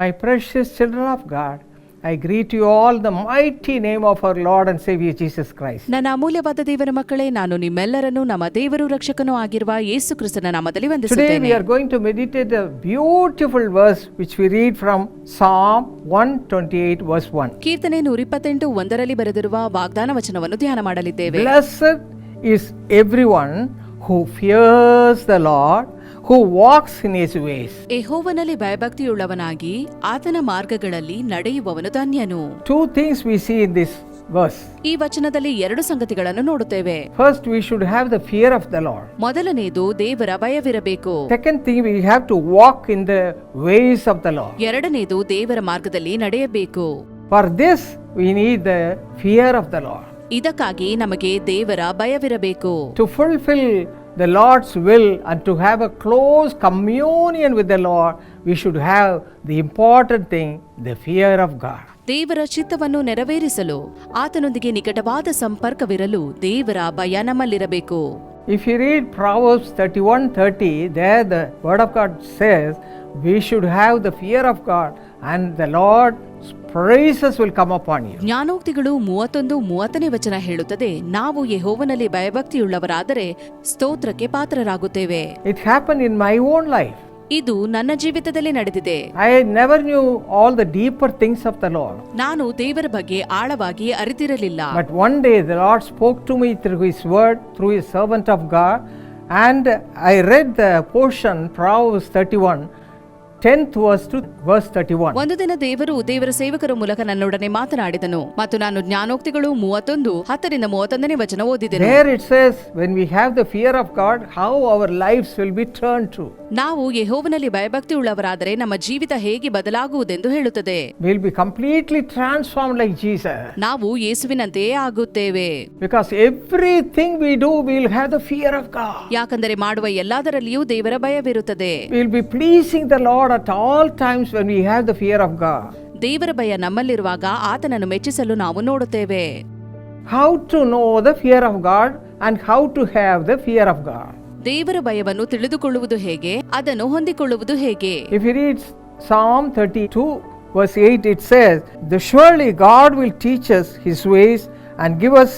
My precious children of God, I greet you all in the mighty name of our Lord and Savior Jesus Christ. ನನ್ನ ಅಮೂಲ್ಯವಾದ ದೇವರ ಮಕ್ಕಳೇ ನಾನು ನಿಮ್ಮೆಲ್ಲರನ್ನು ನಮ್ಮ ದೇವರು ರಕ್ಷಕನೂ ಆಗಿರುವ ಯೇಸು ಕ್ರಿಸ್ತನ ನಾಮದಲ್ಲಿ Today we ವಂದಿಸುತ್ತೇನೆ are going to meditate a beautiful verse which we read from Psalm 128 verse 1. ಕೀರ್ತನೆ ನೂರಿಪ್ಪತ್ತೆಂಟು ಒಂದರಲ್ಲಿ ಬರೆದಿರುವ ವಾಗ್ದಾನ ವಚನವನ್ನು ಧ್ಯಾನ ಮಾಡಲಿದ್ದೇವೆ Blessed is everyone who fears the Lord, who walks in his ways. ಎಹೋವನಲ್ಲಿ ಭಯಭಕ್ತಿಯುಳ್ಳವನಾಗಿ ಆತನ ಮಾರ್ಗಗಳಲ್ಲಿ ನಡೆಯುವವನು ಧನ್ಯನು Two things we see in this verse. ಈ ವಚನದಲ್ಲಿ ಎರಡು ಸಂಗತಿಗಳನ್ನು ನೋಡುತ್ತೇವೆ First, we should have the fear of the Lord. ಮೊದಲನೇದು ದೇವರ ಭಯವಿರಬೇಕು Second thing, we have to walk in the ways of the Lord. ಎರಡನೇದು ದೇವರ ಮಾರ್ಗದಲ್ಲಿ ನಡೆಯಬೇಕು For this, we need the fear of the Lord. ಇದಕ್ಕಾಗಿ ನಮಗೆ ದೇವರ ಭಯವಿರಬೇಕು To fulfill the Lord's will and to have a close communion with the Lord, we should have the important thing, the fear of God. ದೇವರ ಚಿತ್ತವನ್ನು ನೆರವೇರಿಸಲು ಆತನೊಂದಿಗೆ ನಿಕಟವಾದ ಸಂಪರ್ಕವಿರಲು ದೇವರ ಭಯ ನಮ್ಮಲ್ಲಿರಬೇಕು If you read Proverbs 31:30, there the word of God says, we should have the fear of God and the Lord's praises will come upon you. ಜ್ಞಾನೋಕ್ತಿಗಳು ಮೂವತ್ತೊಂದು ಮೂವತ್ತನೇ ವಚನ ಹೇಳುತ್ತದೆ ನಾವು ಯೆಹೋವನಲ್ಲಿ ಭಯಭಕ್ತಿಯುಳ್ಳವರಾದರೆ ಸ್ತೋತ್ರಕ್ಕೆ ಪಾತ್ರರಾಗುತ್ತೇವೆ It happened in my own life. ಇದು ನನ್ನ ಜೀವಿತದಲ್ಲಿ ನಡೆದಿದೆ I never knew all the deeper things of the Lord. ನಾನು ದೇವರ ಬಗ್ಗೆ ಆಳವಾಗಿ ಅರಿತಿರಲಿಲ್ಲ But one day the Lord spoke to me through His word, through His servant of God, and I read the portion, Proverbs 31, 10th verse to verse 31. ಒಂದು ದಿನ ದೇವರು ದೇವರ ಸೇವಕರ ಮೂಲಕ ನನ್ನೊಡನೆ ಮಾತನಾಡಿದನು ಮತ್ತು ನಾನು ಜ್ಞಾನೋಕ್ತಿಗಳು ಮೂವತ್ತೊಂದು ಹತ್ತರಿಂದ ಮೂವತ್ತೊಂದನೇ ವಚನ ಓದಿದೆನು There it says, when we have the fear of God, how our lives will be turned to. ನಾವು ಯಹೋವನಲ್ಲಿ ಭಯಭಕ್ತಿ ಉಳ್ಳವರಾದರೆ ನಮ್ಮ ಜೀವಿತ ಹೇಗೆ ಬದಲಾಗುವುದೆಂದು ಹೇಳುತ್ತದೆ We'll be completely transformed like Jesus. ನಾವು ಯೇಸುವಿನಂತೆಯೇ ಆಗುತ್ತೇವೆ Because everything we do, we'll have the fear of God. ಯಾಕಂದರೆ ಮಾಡುವ ಎಲ್ಲದರಲ್ಲಿಯೂ ದೇವರ ಭಯವಿರುತ್ತದೆ We'll be pleasing the Lord at all times when we have the fear of God ದೇವರ ಭಯ ನಮ್ಮಲ್ಲಿರುವಾಗ ಆತನನ್ನು ಮೆಚ್ಚಿಸಲು ನಾವು ನೋಡುತ್ತೇವೆ. How to know the fear of God and how to have the fear of God ದೇವರ ಭಯವನ್ನು ತಿಳಿದುಕೊಳ್ಳುವುದು ಹೇಗೆ ಅದನ್ನು ಹೊಂದಿಕೊಳ್ಳುವುದು ಹೇಗೆ? If you read Psalm 32 verse 8 it says the surely God will teach us his ways and give us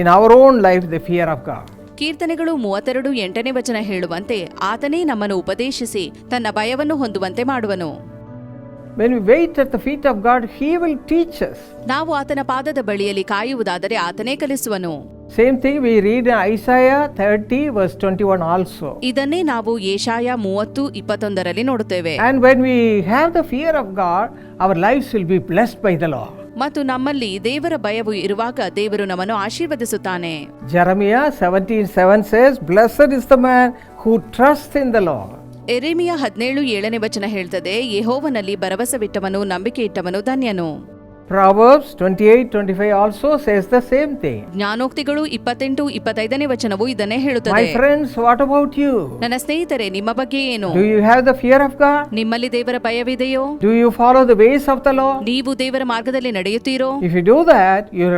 in our own life the fear of God ಕೀರ್ತನೆಗಳು ಮೂವತ್ತೆರಡು ಎಂಟನೇ ವಚನ ಹೇಳುವಂತೆ ಆತನೇ ನಮ್ಮನ್ನು ಉಪದೇಶಿಸಿ ತನ್ನ ಭಯವನ್ನು ಹೊಂದುವಂತೆ ಮಾಡುವನು When we wait at the feet of God, He will teach us. ನಾವು ಆತನ ಪಾದದ ಬಳಿಯಲ್ಲಿ ಕಾಯುವುದಾದರೆ ಆತನೇ ಕಲಿಸುವನು Same thing we read in Isaiah 30, verse 21 also. ಇದನ್ನೇ ನಾವು ಏಷಾಯ ಮೂವತ್ತು ಇಪ್ಪತ್ತೊಂದರಲ್ಲಿ ನೋಡುತ್ತೇವೆ And when we have the fear of God, our lives will be blessed by the Lord. ಮತ್ತು ನಮ್ಮಲ್ಲಿ ದೇವರ ಭಯವು ಇರುವಾಗ ದೇವರು ನಮ್ಮನ್ನು ಆಶೀರ್ವದಿಸುತ್ತಾನೆ Jeremiah 17:7 says, Blessed is the man who trusts in the Lord. ಎರೆಮಿಯ ಹದಿನೇಳು ಏಳನೇ ವಚನ ಹೇಳ್ತದೆ ಯೆಹೋವನಲ್ಲಿ ಭರವಸವಿಟ್ಟವನು ನಂಬಿಕೆ ಇಟ್ಟವನು ಧನ್ಯನು Proverbs 28 25 also says the same thing. ಜ್ಞಾನೋಕ್ತಿಗಳು ಇಪ್ಪತ್ತೆಂಟು ಇಪ್ಪತ್ತೈದನೇ ವಚನವು ಇದನ್ನೇ My ಹೇಳುತ್ತದೆ friends, what about you? ನನ್ನ ಸ್ನೇಹಿತರೆ ನಿಮ್ಮ ಬಗ್ಗೆ ಏನು Do you have the fear of God? ನಿಮ್ಮಲ್ಲಿ ದೇವರ ಭಯವಿದೆಯೋ Do you follow the ways of the Lord? ನೀವು ದೇವರ ಮಾರ್ಗದಲ್ಲಿ ನಡೆಯುತ್ತೀರೋ If you do that, your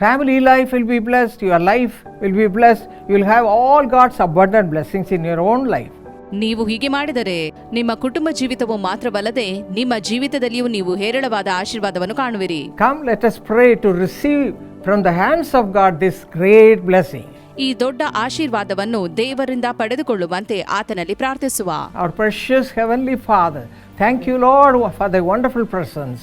family life will be blessed, your life will be blessed. You will have all God's abundant blessings in your own life. ನೀವು ಹೀಗೆ ಮಾಡಿದರೆ ನಿಮ್ಮ ಕುಟುಂಬ ಜೀವಿತವು ಮಾತ್ರವಲ್ಲದೆ ನಿಮ್ಮ ಜೀವಿತದಲ್ಲಿಯೂ ನೀವು ಹೇರಳವಾದ ಆಶೀರ್ವಾದವನ್ನು ಕಾಣುವಿರಿ Come, let us pray to receive from the hands of God this great blessing. ಈ ದೊಡ್ಡ ಆಶೀರ್ವಾದವನ್ನು ದೇವರಿಂದ ಪಡೆದುಕೊಳ್ಳುವಂತೆ ಆತನಲ್ಲಿ ಪ್ರಾರ್ಥಿಸುವ Our precious Heavenly Father, thank you, Lord, for the wonderful presence.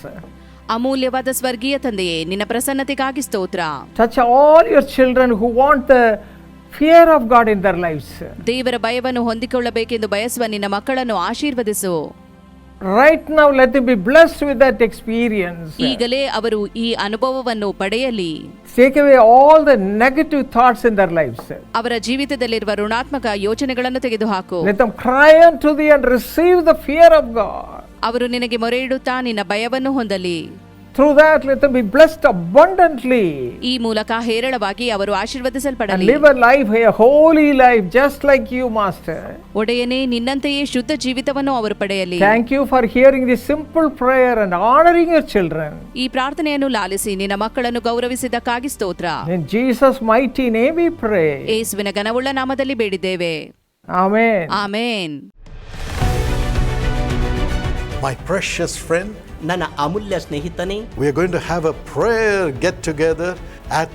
ಅಮೂಲ್ಯವಾದ ಸ್ವರ್ಗೀಯ ತಂದೆಯೇ ನಿನ್ನ ಪ್ರಸನ್ನತೆಗಾಗಿ ಸ್ತೋತ್ರ Touch all your children who want the fear of God in their lives. ದೇವರ ಭಯವನ್ನು ಹೊಂದಿಕೊಳ್ಳಬೇಕೆಂದು ಬಯಸುವ ನಿನ್ನ ಮಕ್ಕಳನ್ನು ಆಶೀರ್ವದಿಸು Right now, let them be blessed with that experience. ಈಗಲೇ ಅವರು ಈ ಅನುಭವವನ್ನು ಪಡೆಯಲಿ Take away all the negative thoughts in their lives. ಅವರ ಜೀವಿತದಲ್ಲಿರುವ ಋಣಾತ್ಮಕ ಯೋಚನೆಗಳನ್ನು ತೆಗೆದುಹಾಕು Let them cry unto thee and receive the fear of God. ಅವರು ನಿನಗೆ ಮೊರೆ ಇಡುತ್ತಾ ನಿನ್ನ ಭಯವನ್ನು ಹೊಂದಲಿ Through that, let them be blessed abundantly ಈ ಮೂಲಕ ಹೇರಳವಾಗಿ ಅವರು and ಆಶೀರ್ವದಿಸಲ್ಪಡಲಿ live a life, a holy life, just like you, Master. ಒಡೆಯನೇ ನಿನ್ನಂತೆಯೇ ಶುದ್ಧ ಜೀವಿತವನ್ನು ಅವರು ಪಡೆಯಲಿ Thank you for hearing this simple prayer and honoring your children. ಈ ಪ್ರಾರ್ಥನೆಯನ್ನು ಲಾಲಿಸಿ ನಿನ್ನ ಮಕ್ಕಳನ್ನು ಗೌರವಿಸಿದ್ದಕ್ಕಾಗಿ ಸ್ತೋತ್ರ In Jesus' mighty name we pray. ಏಸುವಿನ ಘನವುಳ್ಳ ನಾಮದಲ್ಲಿ ಬೇಡಿದ್ದೇವೆ Amen. Amen My precious friend, ನನ್ನ ಅಮೂಲ್ಯ ಸ್ನೇಹಿತನೇ we are going to have a prayer get together at